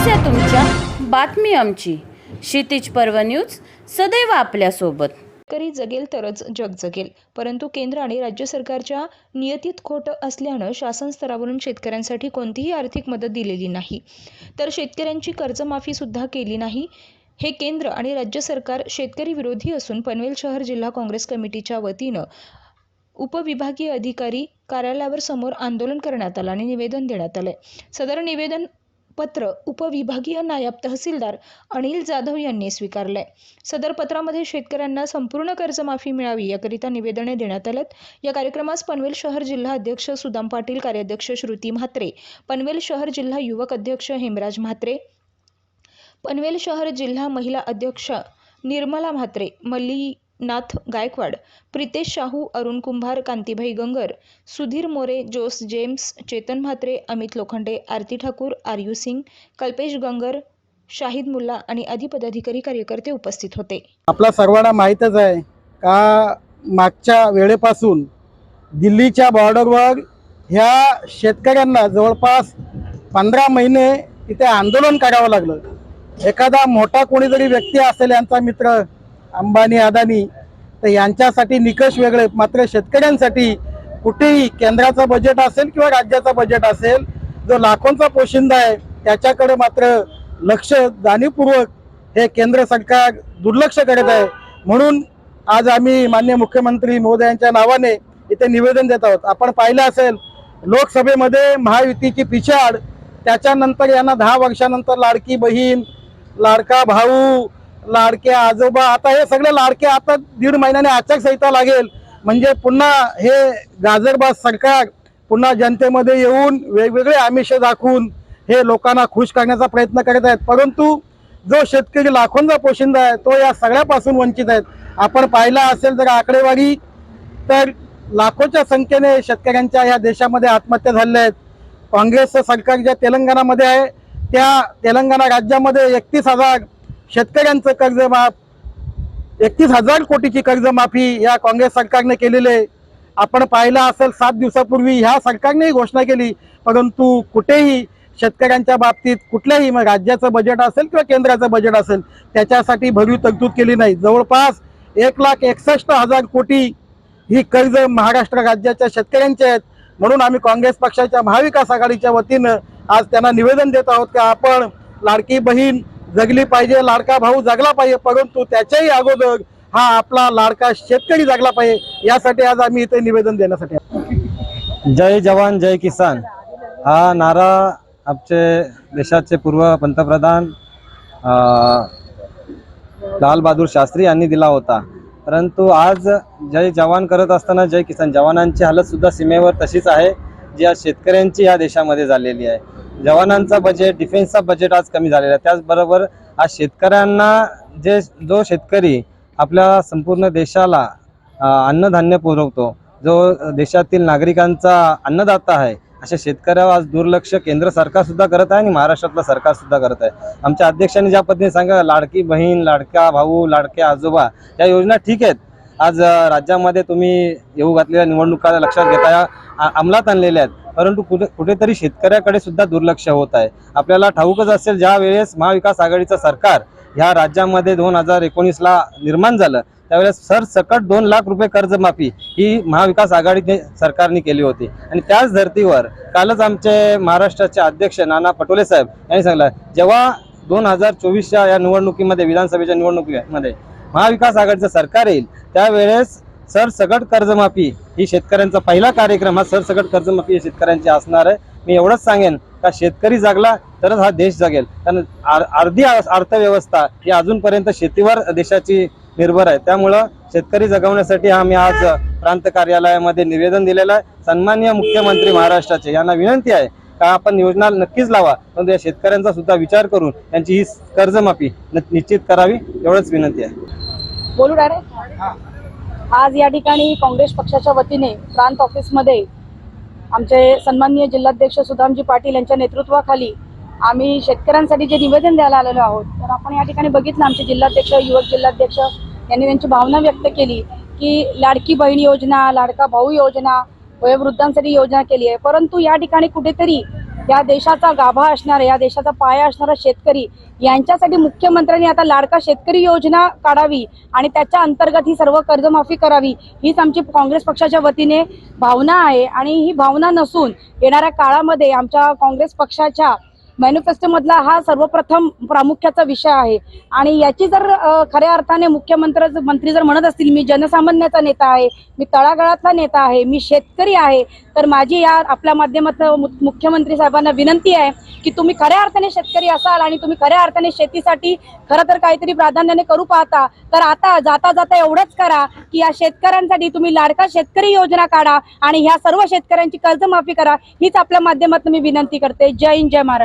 समस्या तुमच्या बातमी आमची. क्षितिज पर्व न्यूज सदैव आपल्यासोबत. शेतकरी जगेल तरच जग जगेल परंतु केंद्र आणि राज्य सरकारच्या नियतीत खोट असल्यानं शासन स्तरावरून शेतकऱ्यांसाठी कोणतीही आर्थिक मदत दिलेली नाही. तर शेतकऱ्यांची कर्जमाफी सुद्धा केली नाही. हे केंद्र आणि राज्य सरकार शेतकरी विरोधी असून पनवेल शहर जिल्हा काँग्रेस कमिटीच्या वतीनं उपविभागीय अधिकारी कार्यालयावर समोर आंदोलन करण्यात आलं आणि निवेदन देण्यात आलंय. सदर निवेदन पत्र उपविभागीय नायब तहसीलदार अनिल जाधव यांनी स्वीकारलंय. सदर पत्रामध्ये शेतकऱ्यांना संपूर्ण कर्जमाफी मिळावी याकरिता निवेदने देण्यात आल्यात. या कार्यक्रमास पनवेल शहर जिल्हा अध्यक्ष सुदाम पाटील कार्याध्यक्ष श्रुती म्हात्रे पनवेल शहर जिल्हा युवक अध्यक्ष हेमराज म्हात्रे पनवेल शहर जिल्हा महिला अध्यक्ष निर्मला म्हात्रे मल्ली नाथ गायकवाड प्रितेश शाहू अरुण कुंभार कांतीभाई गंगर सुधीर मोरे जोस जेम्स चेतन म्हात्रे अमित लोखंडे आरती ठाकूर आर्यू सिंग कल्पेश गंगर शाहिद मुल्ला आणि आदी पदाधिकारी कार्यकर्ते उपस्थित होते. आपला सर्वांना माहीतच आहे का मागच्या वेळेपासून दिल्लीच्या बॉर्डरवर ह्या शेतकऱ्यांना जवळपास पंधरा महिने तिथे आंदोलन करावं लागलं. एखादा मोठा कोणी जरी व्यक्ती असेल यांचा मित्र अंबानी अदानी तर यांच्यासाठी निकष वेगळे. मात्र शेतकऱ्यांसाठी कुठेही केंद्राचं बजेट असेल किंवा राज्याचा बजेट असेल जो लाखोंचा पोशिंदा आहे त्याच्याकडे मात्र लक्ष जाणीवपूर्वक हे केंद्र सरकार दुर्लक्ष करत आहे. म्हणून आज आम्ही मान्य मुख्यमंत्री महोदयांच्या नावाने इथे निवेदन देत आहोत. आपण पाहिलं असेल लोकसभेमध्ये महायुतीची पिछाड त्याच्यानंतर यांना दहा वर्षानंतर लाडकी बहीण लाडका भाऊ लाडके आजोबा आता हे सगळे लाडके आता दीड महिन्याने आचारसंहिता लागेल. म्हणजे पुन्हा हे गाजरबाज सरकार पुन्हा जनतेमध्ये येऊन वेगवेगळे आमिष दाखवून हे लोकांना खुश करण्याचा प्रयत्न करत आहेत. परंतु जो शेतकरी लाखोंचा पोशिंदा आहे तो या सगळ्यापासून वंचित आहेत. आपण पाहिला असेल जर आकडेवारी तर लाखोच्या संख्येने शेतकऱ्यांच्या या देशामध्ये आत्महत्या झालेल्या आहेत. काँग्रेसचं सरकार ज्या तेलंगणामध्ये आहे त्या तेलंगणा राज्यामध्ये एकतीस हजार शेतकऱ्यांचं कर्जमाफ एकतीस हजार कोटीची कर्जमाफी या काँग्रेस सरकारने केलेली आहे. आपण पाहिलं असेल सात दिवसापूर्वी ह्या सरकारनेही घोषणा केली. परंतु कुठेही शेतकऱ्यांच्या बाबतीत कुठल्याही मग राज्याचं बजेट असेल किंवा केंद्राचं बजेट असेल त्याच्यासाठी भरीव तरतूद केली नाही. जवळपास एक लाख एकसष्ट हजार कोटी ही कर्ज महाराष्ट्र राज्याच्या शेतकऱ्यांचे आहेत. म्हणून आम्ही काँग्रेस पक्षाच्या महाविकास आघाडीच्या वतीनं आज त्यांना निवेदन देत आहोत की आपण लाडकी बहीण जगली पाहिजे लाडका भाऊ जगला पाहिजे परंतु त्याच्याही अगोदर हा आपला लाडका शेतकरी जगला पाहिजे यासाठी आज आम्ही इथे निवेदन देण्यासाठी जय जवान जय किसान. हा नारा आमचे देशाचे पूर्व पंतप्रधान लालबहादूर लाल बहादूर शास्त्री यांनी दिला होता. परंतु आज जय जवान करत असताना जय किसान जवानांची हालत सुद्धा सीमेवर तशीच आहे जी आज शेतकऱ्यांची या देशामध्ये झालेली आहे. जवानांचा बजेट डिफेन्सचा बजेट आज कमी झालेला आहे. त्याचबरोबर आज शेतकऱ्यांना जे जो शेतकरी आपल्या संपूर्ण देशाला अन्नधान्य पुरवतो जो देशातील नागरिकांचा अन्नदाता आहे अशा शेतकऱ्यावर आज दुर्लक्ष केंद्र सरकार सुद्धा करत आहे आणि महाराष्ट्रातलं सरकार सुद्धा करत आहे. आमच्या अध्यक्षांनी ज्या पद्धतीने सांगा लाडकी बहीण लाडका भाऊ लाडके आजोबा या योजना ठीक आहेत. आज राज्यामध्ये तुम्ही येऊ घातलेल्या निवडणुका लक्षात घेता या अंमलात आणलेल्या आहेत. परंतु कुठे कुठेतरी शेतकऱ्याकडे सुद्धा दुर्लक्ष होत आहे. आपल्याला ठाऊकच असेल ज्या वेळेस महाविकास आघाडीचं सरकार ह्या राज्यामध्ये दोन हजार एकोणीसला निर्माण झालं त्यावेळेस सरसकट दोन लाख रुपये कर्जमाफी ही महाविकास आघाडीने सरकारने केली होती. आणि त्याच धर्तीवर कालच आमचे महाराष्ट्राचे अध्यक्ष नाना पटोले साहेब यांनी सांगितलं जेव्हा दोन हजार चोवीसच्या या निवडणुकीमध्ये विधानसभेच्या निवडणुकीमध्ये महाविकास आघाडीचं सरकार येईल त्यावेळेस सरसकट कर्जमाफी ही शेतकऱ्यांचा पहिला कार्यक्रम हा सरसकट कर्जमाफी शेतकऱ्यांची असणार आहे. मी एवढंच सांगेन का शेतकरी जागला तरच हा देश जगेल. कारण आर- अर्धी अर्थव्यवस्था ही अजूनपर्यंत शेतीवर देशाची निर्भर आहे. त्यामुळं शेतकरी जगवण्यासाठी आम्ही आज प्रांत कार्यालयामध्ये निवेदन दिलेलं आहे. सन्माननीय मुख्यमंत्री महाराष्ट्राचे यांना विनंती आहे का आपण योजना नक्कीच लावा. परंतु या शेतकऱ्यांचा सुद्धा विचार करून त्यांची ही कर्जमाफी न- निश्चित करावी एवढंच विनंती आहे. बोलू डायरेक्ट आज या ठिकाणी काँग्रेस पक्षाच्या वतीने प्रांत ऑफिसमध्ये आमचे सन्माननीय जिल्हाध्यक्ष सुदामजी पाटील यांच्या नेतृत्वाखाली आम्ही शेतकऱ्यांसाठी जे निवेदन द्यायला आलेलो आहोत तर आपण या ठिकाणी बघितलं आमचे जिल्हाध्यक्ष युवक जिल्हाध्यक्ष यांनी त्यांची भावना व्यक्त केली की लाडकी बहीण योजना लाडका भाऊ योजना वयोवृद्धांसाठी योजना केली आहे. परंतु या ठिकाणी कुठेतरी या देशाचा गाभा असणारा या देशाचा पाया असणारा शेतकरी यांच्यासाठी मुख्यमंत्र्यांनी आता लाडका शेतकरी योजना काढावी आणि त्याच्या अंतर्गत ही सर्व कर्जमाफी करावी हीच आमची काँग्रेस पक्षाच्या वतीने भावना आहे. आणि ही भावना नसून येणाऱ्या काळामध्ये आमच्या काँग्रेस पक्षाच्या मॅनिफेस्टोमधला हा सर्वप्रथम प्रामुख्याचा विषय आहे. आणि याची जर खऱ्या अर्थाने मुख्यमंत्री मंत्री जर म्हणत असतील मी जनसामान्याचा नेता आहे मी तळागाळातला नेता आहे मी शेतकरी आहे तर माझी या आपल्या माध्यमातून मु- मुख्यमंत्री साहेबांना विनंती आहे की तुम्ही खऱ्या अर्थाने शेतकरी असाल आणि तुम्ही खऱ्या अर्थाने शेतीसाठी खरं तर काहीतरी प्राधान्याने करू पाहता तर आता जाता जाता एवढंच करा की या शेतकऱ्यांसाठी तुम्ही लाडका शेतकरी योजना काढा आणि ह्या सर्व शेतकऱ्यांची कर्जमाफी करा हीच आपल्या माध्यमातून मी विनंती करते. जय हिंद जय महाराष्ट्र.